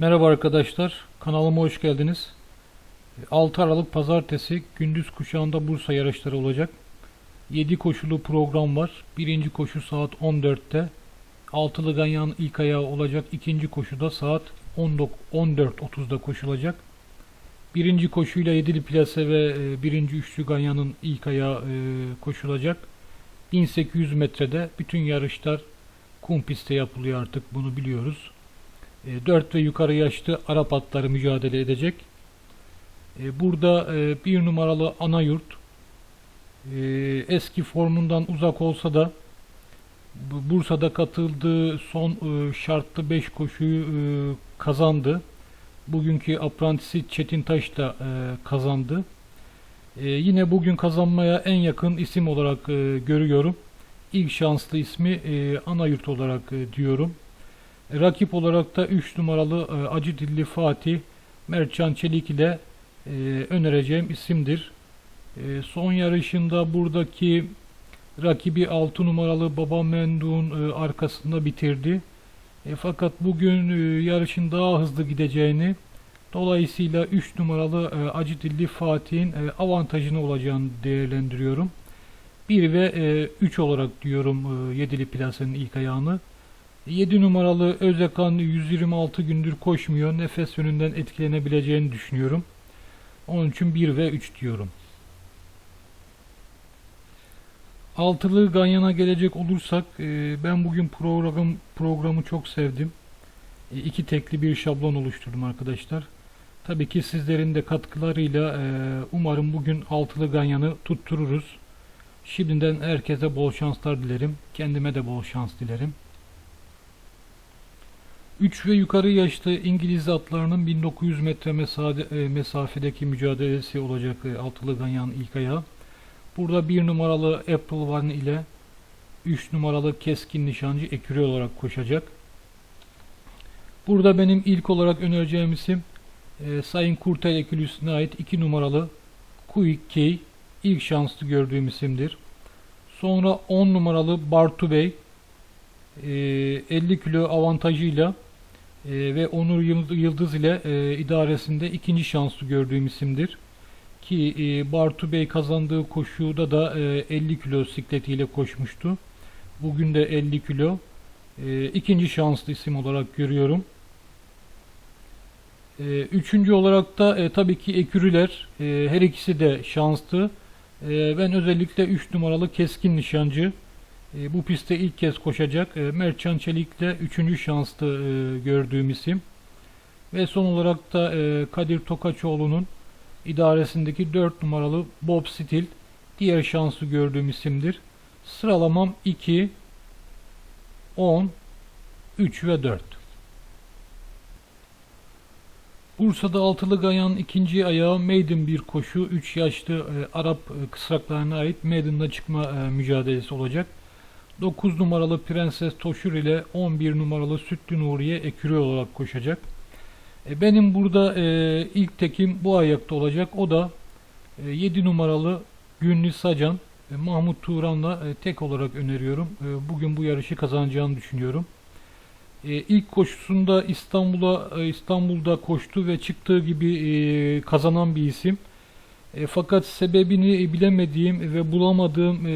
Merhaba arkadaşlar, kanalıma hoş geldiniz. 6 Aralık Pazartesi gündüz kuşağında Bursa yarışları olacak. 7 koşulu program var. Birinci koşu saat 14'te. Altılı Ganyan ilk ayağı olacak. İkinci koşu da saat 19 14.30'da koşulacak. Birinci koşuyla yedili plase ve e, birinci üçlü Ganyan'ın ilk ayağı e, koşulacak. 1800 metrede bütün yarışlar kum pistte yapılıyor artık bunu biliyoruz. 4 ve yukarı yaşlı Arap atları mücadele edecek. E, Burada e, bir numaralı ana yurt e, eski formundan uzak olsa da bu- Bursa'da katıldığı son e, şartlı 5 koşuyu e, kazandı. Bugünkü aprantisi Çetin Taş da e, kazandı. E, Yine bugün kazanmaya en yakın isim olarak e, görüyorum. İlk şanslı ismi e, ana yurt olarak e, diyorum. Rakip olarak da 3 numaralı e, Acı Dilli Fatih Mertcan Çelik ile e, önereceğim isimdir. E, son yarışında buradaki rakibi 6 numaralı Baba Mendu'nun e, arkasında bitirdi. Fakat bugün yarışın daha hızlı gideceğini dolayısıyla 3 numaralı e, Acı Dilli Fatih'in avantajını olacağını değerlendiriyorum. 1 ve 3 olarak diyorum e, Yedili Plase'nin ilk ayağını. 7 numaralı Özekan 126 gündür koşmuyor. Nefes yönünden etkilenebileceğini düşünüyorum. Onun için 1 ve 3 diyorum. Altılı Ganyan'a gelecek olursak e, ben bugün program programı çok sevdim. E, iki tekli bir şablon oluşturdum arkadaşlar. Tabii ki sizlerin de katkılarıyla e, umarım bugün altılı Ganyan'ı tuttururuz. Şimdiden herkese bol şanslar dilerim. Kendime de bol şans dilerim. 3 ve yukarı yaşlı İngiliz atlarının 1900 metre mesade, e, mesafedeki mücadelesi olacak e, altılı ganyan ilk ayağı. Burada 1 numaralı April One ile 3 numaralı keskin nişancı ekürü olarak koşacak. Burada benim ilk olarak önereceğim isim e, Sayın Kurtel ekülüsüne ait 2 numaralı Quick Key ilk şanslı gördüğüm isimdir. Sonra 10 numaralı Bartu Bey e, 50 kilo avantajıyla e, ve Onur Yıld- Yıldız ile e, idaresinde ikinci şanslı gördüğüm isimdir. Ki e, Bartu Bey kazandığı koşuda da e, 50 kilo sikletiyle koşmuştu. Bugün de 50 kilo. E, ikinci şanslı isim olarak görüyorum. E, üçüncü olarak da e, tabii ki ekürüler. E, her ikisi de şanslı. E, ben özellikle 3 numaralı keskin nişancı. E, bu pistte ilk kez koşacak. E, Mertcan Çelik'le 3. şanslı e, gördüğüm isim. Ve son olarak da e, Kadir Tokaçoğlu'nun idaresindeki 4 numaralı Bob Stil diğer şanslı gördüğüm isimdir. Sıralamam 2, 10, 3 ve 4. Bursa'da altılı gayan ikinci ayağı maiden bir koşu 3 yaşlı e, Arap e, kısraklarına ait maiden'da çıkma e, mücadelesi olacak. 9 numaralı Prenses Toşur ile 11 numaralı Sütlü Nuriye ekürü olarak koşacak. E, benim burada e, ilk tekim bu ayakta olacak. O da e, 7 numaralı Günlü Sacan e, Mahmut Turan'la e, tek olarak öneriyorum. E, bugün bu yarışı kazanacağını düşünüyorum. E, ilk koşusunda İstanbul'a e, İstanbul'da koştu ve çıktığı gibi e, kazanan bir isim. E, fakat sebebini bilemediğim ve bulamadığım e,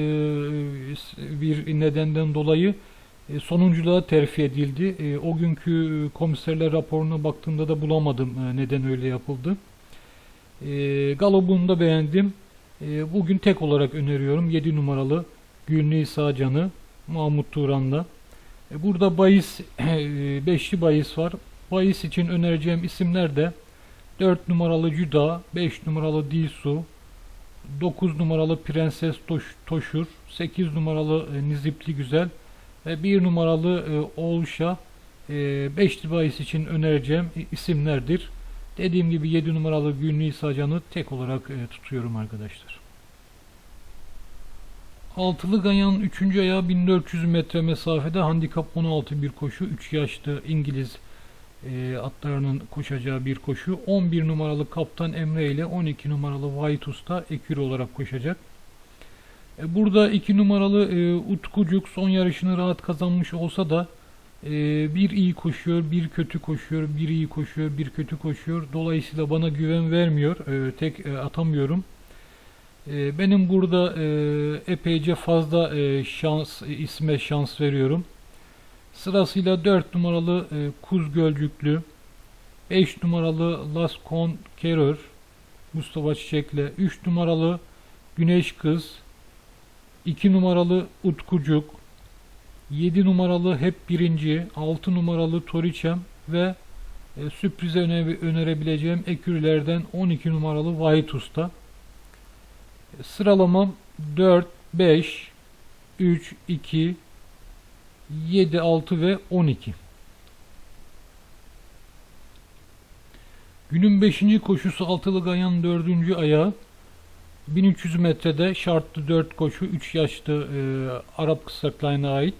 bir nedenden dolayı e, sonunculuğa terfi edildi. E, o günkü komiserler raporuna baktığımda da bulamadım e, neden öyle yapıldı. E, Galop'unu da beğendim. E, bugün tek olarak öneriyorum 7 numaralı Gülnü Sağcan'ı Mahmut Turan'la. E, Burada bahis, e, beşli bahis var. Bahis için önereceğim isimler de 4 numaralı Cüda, 5 numaralı Disu, 9 numaralı Prenses Toş, Toşur, 8 numaralı e, Nizipli Güzel ve 1 numaralı e, Oğuşa e, beşli bahis için önereceğim isimlerdir. Dediğim gibi 7 numaralı Gülnü Sacan'ı tek olarak e, tutuyorum arkadaşlar. Altılı Ganyan 3. ayağı 1400 metre mesafede handikap 16 bir koşu 3 yaşlı İngiliz e, atlarının koşacağı bir koşu 11 numaralı Kaptan Emre ile 12 numaralı White Usta ekür olarak koşacak. E, burada 2 numaralı e, Utkucuk son yarışını rahat kazanmış olsa da Ee, bir iyi koşuyor, bir kötü koşuyor, bir iyi koşuyor, bir kötü koşuyor. Dolayısıyla bana güven vermiyor. Ee, tek e, atamıyorum. Ee, benim burada e, epeyce fazla e, şans isme şans veriyorum. Sırasıyla 4 numaralı e, Kuz Gölcüklü, 5 numaralı Las Conqueror Mustafa Çiçek'le, 3 numaralı Güneş Kız, 2 numaralı Utkucuk, 7 numaralı Hep Birinci, 6 numaralı Toriçem ve e, sürprize öne- önerebileceğim ekürlerden 12 numaralı Vahit Usta. E, Sıralamam 4, 5, 3, 2, 7, 6 ve 12. Günün 5. koşusu altılı gayan 4. ayağı. 1300 metrede şartlı 4 koşu 3 yaşlı e, Arap kısaklarına ait.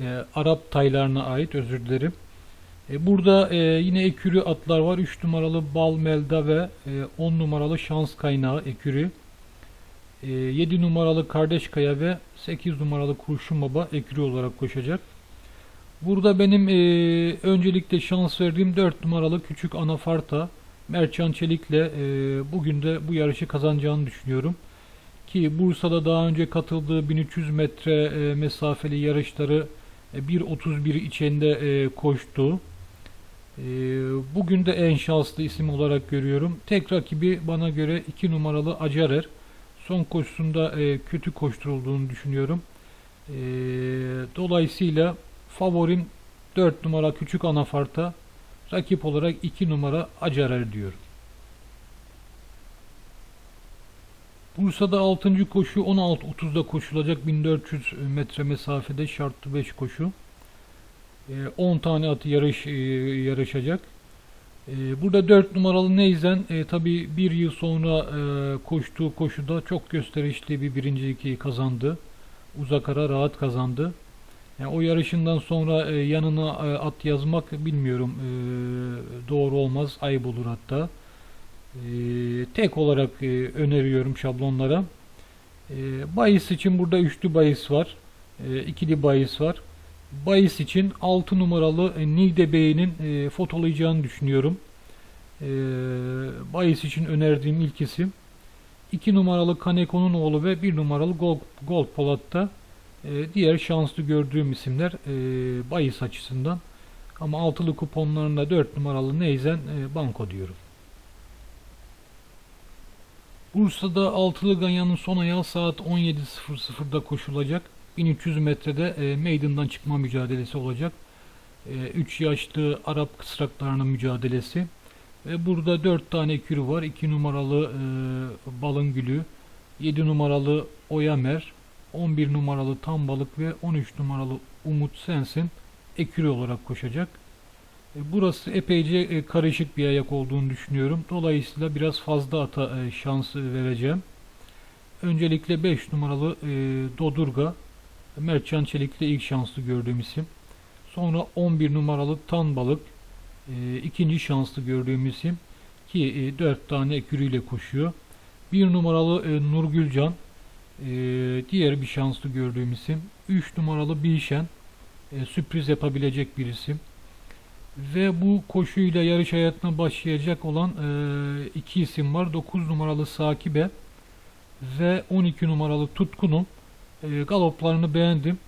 E, Arap taylarına ait özür dilerim. E, burada e, yine ekürü atlar var. 3 numaralı Bal Melda ve e, 10 numaralı Şans Kaynağı ekürü. E, 7 numaralı Kardeş Kaya ve 8 numaralı Kurşun Baba ekürü olarak koşacak. Burada benim e, öncelikle şans verdiğim 4 numaralı Küçük Anafarta Mertcan Çelik'le e, bugün de bu yarışı kazanacağını düşünüyorum. Ki Bursa'da daha önce katıldığı 1300 metre e, mesafeli yarışları e, 1.31 içinde e, koştu. E, bugün de en şanslı isim olarak görüyorum. Tek rakibi bana göre 2 numaralı Acarer. Son koşusunda e, kötü koşturulduğunu düşünüyorum. E, dolayısıyla favorim 4 numara Küçük Anafarta. Rakip olarak 2 numara Acarer diyorum. Bursa'da 6. koşu 16.30'da koşulacak 1400 metre mesafede şartlı 5 koşu. Ee, 10 tane at yarış e, yarışacak. Ee, Burada 4 numaralı Neyzen e, tabi bir yıl sonra e, koştuğu koşuda çok gösterişli bir birincilik kazandı. Uzak ara rahat kazandı. Yani o yarışından sonra e, yanına e, at yazmak bilmiyorum e, doğru olmaz ayıp olur hatta. E, tek olarak e, öneriyorum şablonlara. E, bahis için burada üçlü bahis var. E, ikili bahis var. Bahis için 6 numaralı e, Nilde Bey'in e, fotolayacağını düşünüyorum. E, bahis için önerdiğim ilk isim. 2 numaralı Kaneko'nun oğlu ve 1 numaralı Gold, Gold Polat'ta e, diğer şanslı gördüğüm isimler e, bahis açısından. Ama altılı kuponlarında 4 numaralı Neyzen e, banko diyorum. Bursa'da altılı ganyanın son ayağı saat 17.00'da koşulacak. 1300 metrede e, meydandan çıkma mücadelesi olacak. 3 yaşlı Arap kısraklarının mücadelesi. Ve burada 4 tane kürü var. 2 numaralı e, Balın Gülü, 7 numaralı Oyamer, 11 numaralı Tam Balık ve 13 numaralı Umut Sensin ekürü olarak koşacak. E, Burası epeyce e, karışık bir ayak olduğunu düşünüyorum. Dolayısıyla biraz fazla ata e, şans vereceğim. Öncelikle 5 numaralı e, Dodurga, Mertcan Çelik'le ilk şanslı gördüğüm isim. Sonra 11 numaralı Tan Balık, e, ikinci şanslı gördüğüm isim ki e, 4 tane ekürüyle koşuyor. 1 numaralı e, Nurgülcan, e, diğer bir şanslı gördüğüm isim. 3 numaralı Bilşen, e, sürpriz yapabilecek bir isim. Ve bu koşuyla yarış hayatına başlayacak olan e, iki isim var. 9 numaralı Sakibe ve 12 numaralı Tutkun'un e, galoplarını beğendim.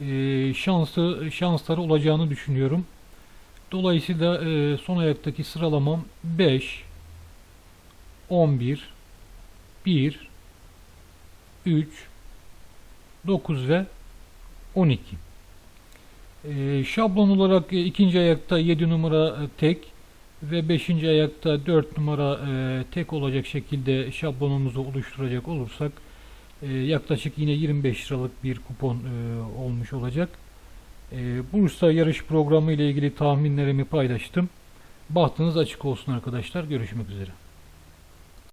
E, şanslı şansları olacağını düşünüyorum. Dolayısıyla e, son ayaktaki sıralamam 5 11 1 3 9 ve 12. Ee, şablon olarak e, ikinci ayakta 7 numara e, tek ve 5. ayakta 4 numara e, tek olacak şekilde şablonumuzu oluşturacak olursak e, yaklaşık yine 25 liralık bir kupon e, olmuş olacak. E, Bursa yarış programı ile ilgili tahminlerimi paylaştım. Bahtınız açık olsun arkadaşlar. Görüşmek üzere.